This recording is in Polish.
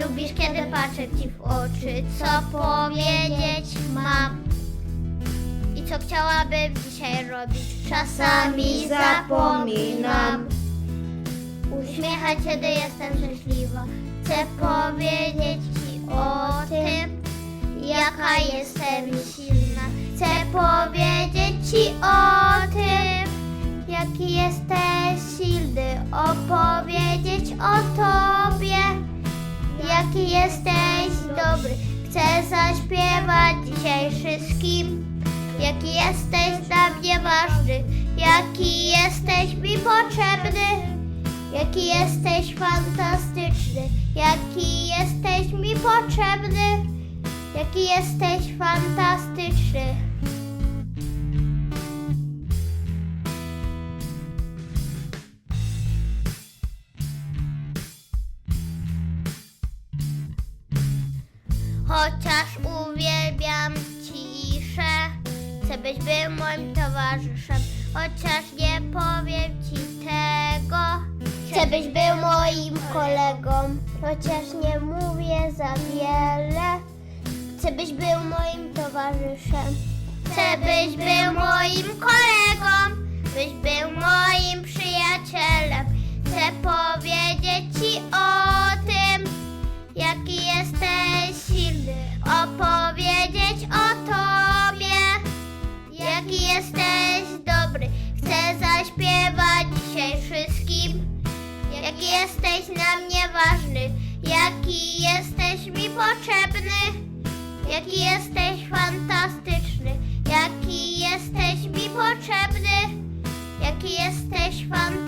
lubisz, kiedy patrzę ci w oczy. Co powiedzieć mam? I co chciałabym dzisiaj robić? Czasami zapominam. Uśmiechać się, gdy jestem szczęśliwa. Chcę powiedzieć ci o tym, jaka jestem silna. Chcę powiedzieć ci o tym, jaki jesteś silny. Opowiedzieć o tobie, jaki jesteś dobry. Chcę zaśpiewać dzisiaj wszystkim, jaki jesteś dla mnie ważny, jaki jesteś mi potrzebny. Jaki jesteś fantastyczny, jaki jesteś mi potrzebny, jaki jesteś fantastyczny. Chociaż uwielbiam ciszę, chcę być był moim towarzyszem, chociaż nie powiem ci tego. Chcę być był moim kolegą, chociaż nie mówię za wiele. Chcę byś był moim towarzyszem. Chcę byś był moim kolegą, byś był moim na mnie ważny, jaki jesteś mi potrzebny, jaki jesteś fantastyczny, jaki jesteś mi potrzebny, jaki jesteś fantastyczny.